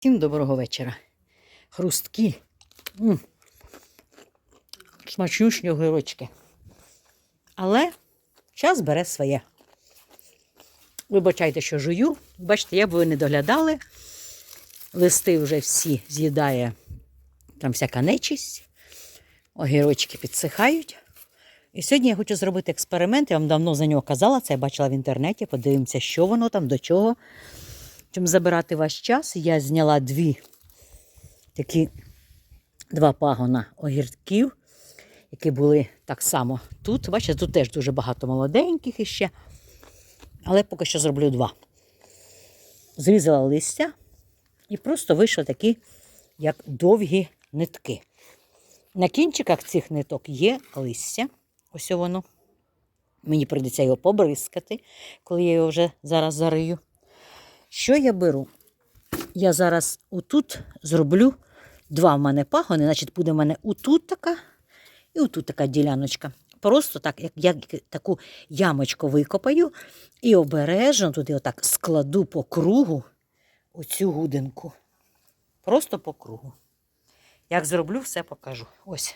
Всім доброго вечора. Хрусткі. М. Смачнющі огірочки. Але час бере своє. Вибачайте, що жую. Бачите, я б ви не доглядали. Листи вже всі з'їдає там всяка нечисть. Огірочки підсихають. І сьогодні я хочу зробити експеримент. Я вам давно за нього казала, це я бачила в інтернеті. Подивимося, що воно там, до чого. Чим забирати ваш час, я зняла дві такі два пагона огірків, які були так само тут. Бачите, тут теж дуже багато молоденьких іще. Але поки що зроблю два. Зрізала листя і просто вийшли такі, як довгі нитки. На кінчиках цих ниток є листя. Ось воно. Мені прийдеться його побризкати, коли я його вже зараз зарию. Що я беру? Я зараз отут зроблю два в мене пагони, значить, буде в мене отут така і отут така діляночка. Просто так, як я таку ямочку викопаю і обережно туди отак складу по кругу оцю гудинку. Просто по кругу. Як зроблю, все покажу. Ось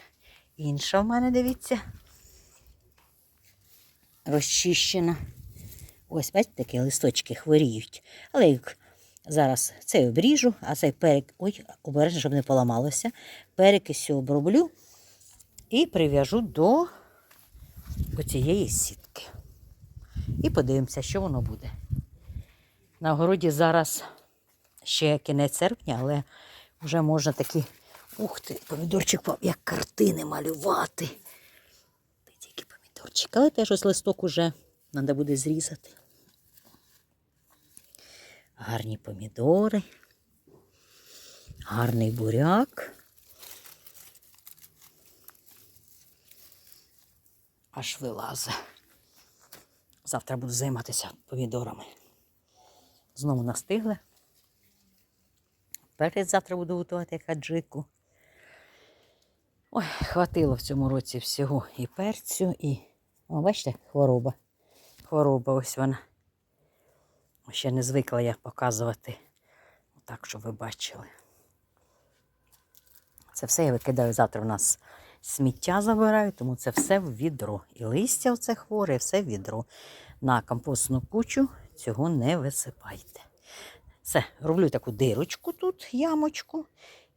інша в мене, дивіться, розчищена. Ось, бачите, такі листочки хворіють. Але їх зараз цей обріжу, а цей перек, ой, обережно, щоб не поламалося. Перекисю оброблю і прив'яжу до цієї сітки. І подивимося, що воно буде. На городі зараз ще кінець серпня, але вже можна такі, ух ти, помідорчик, як картини малювати. Тільки помідорчик, але теж ось листок уже треба буде зрізати. Гарні помідори, гарний буряк. Аж вилазе. Завтра буду займатися помідорами. Знову настигли. Перед завтра буду готувати хаджику. Ой, хватило в цьому році всього і перцю, і. О, бачите, хвороба. Хвороба ось вона. Ще не звикла я показувати. Так, щоб ви бачили. Це все я викидаю завтра у нас сміття забираю, тому це все в відро. І листя оце хворе, все в відро. На компостну кучу цього не висипайте. Все, роблю таку дирочку тут, ямочку,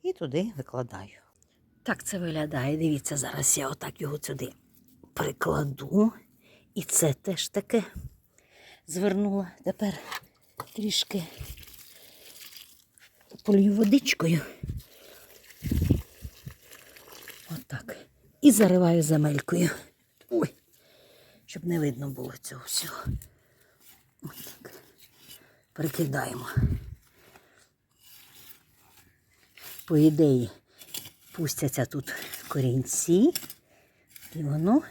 і туди викладаю. Так це виглядає. Дивіться, зараз я отак його сюди прикладу. І це теж таке звернула. Тепер трішки полью водичкою. Отак. І зариваю земелькою. Ой, щоб не видно було цього всього. Отак. Прикидаємо. По ідеї, пустяться тут корінці, і воно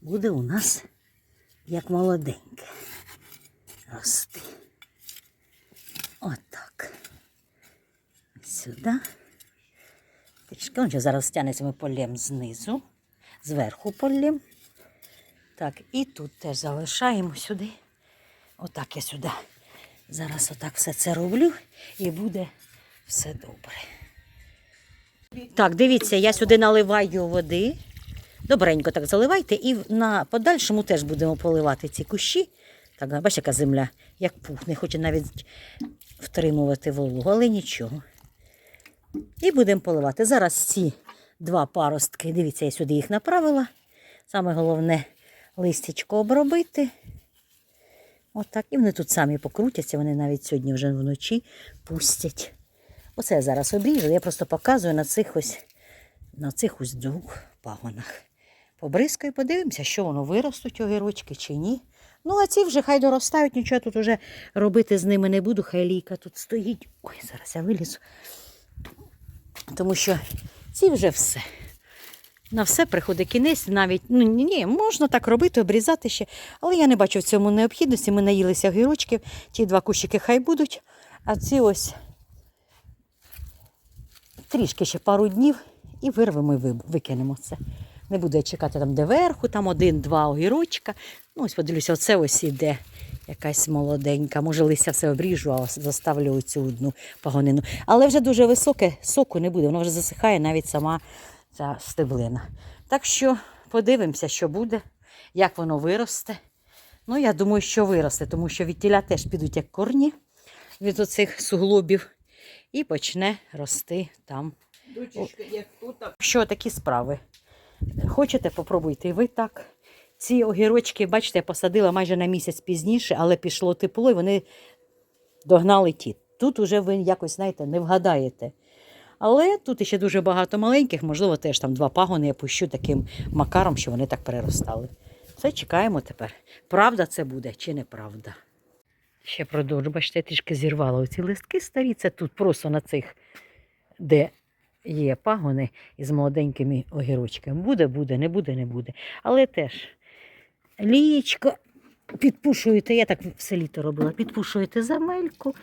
буде у нас як молоденьке рости. Отак. Сюди. Трішки он зараз стягнеться ми полем знизу, зверху полем. Так, і тут теж залишаємо сюди. Отак я сюди. Зараз отак все це роблю і буде все добре. Так, дивіться, я сюди наливаю води. Добренько так заливайте і на подальшому теж будемо поливати ці кущі. Так, бачите, яка земля, як пух, не хоче навіть втримувати вологу, але нічого. І будемо поливати. Зараз ці два паростки, дивіться, я сюди їх направила. Саме головне листячко обробити. Отак. І вони тут самі покрутяться, вони навіть сьогодні вже вночі пустять. Оце я зараз обріжу. Я просто показую на цих ось на цих ось двох пагонах. Побризкаю, подивимося, що воно виростуть огірочки чи ні. Ну, а ці вже хай доростають, нічого тут вже робити з ними не буду. Хай лійка тут стоїть. Ой, зараз я вилізу. Тому що ці вже все. На все приходить кінець, навіть ну ні, можна так робити, обрізати ще. Але я не бачу в цьому необхідності. Ми наїлися огірочків, ті два кущики хай будуть, а ці ось трішки ще пару днів і вирвемо і викинемо це. Не буду я чекати там, де верху, там один-два огірочка. Ну, ось подивлюся, оце ось іде якась молоденька. Може, листя все обріжу, а заставлю цю одну пагонину. Але вже дуже високе, соку не буде, воно вже засихає навіть сама ця стеблина. Так що подивимося, що буде, як воно виросте. Ну, я думаю, що виросте, тому що від тіля теж підуть як корні від оцих суглобів і почне рости там. Дочечка, як тут, Що такі справи? Хочете, попробуйте ви так. Ці огірочки, бачите, я посадила майже на місяць пізніше, але пішло тепло, і вони догнали ті. Тут уже ви якось, знаєте, не вгадаєте. Але тут ще дуже багато маленьких, можливо, теж там два пагони я пущу таким макаром, що вони так переростали. Все чекаємо тепер. Правда це буде чи неправда? Ще продовжу, бачите, я трішки зірвала оці листки старі. Це тут просто на цих, де є пагони із молоденькими огірочками. Буде, буде, не буде, не буде. Але теж лієчко підпушуєте, я так все літо робила, підпушуєте земельку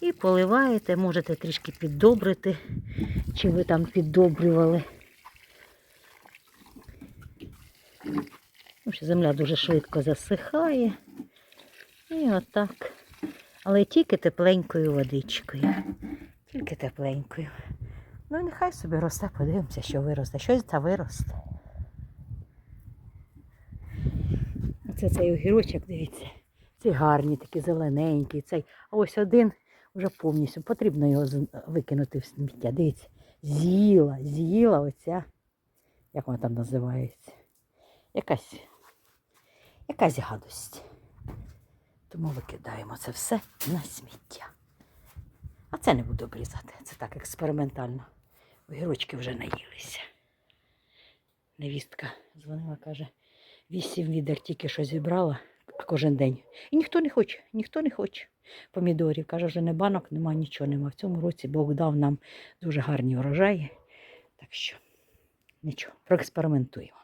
і поливаєте, можете трішки піддобрити, чи ви там піддобрювали. Земля дуже швидко засихає. І отак. Але тільки тепленькою водичкою. Тільки тепленькою. Ну і нехай собі росте, подивимося, що виросте. Щось та виросте. Оце цей огірочок, дивіться. Ці гарні, такі зелененькі. Цей. А ось один вже повністю. Потрібно його викинути в сміття. Дивіться, з'їла, з'їла оця. Як вона там називається? Якась, якась гадость. Тому викидаємо це все на сміття. А це не буду обрізати. Це так експериментально. Огірочки вже наїлися. Невістка дзвонила, каже, вісім відер тільки що зібрала кожен день. І ніхто не хоче, ніхто не хоче помідорів. Каже, вже не банок, нема нічого нема. В цьому році Бог дав нам дуже гарні урожаї. Так що нічого, проекспериментуємо.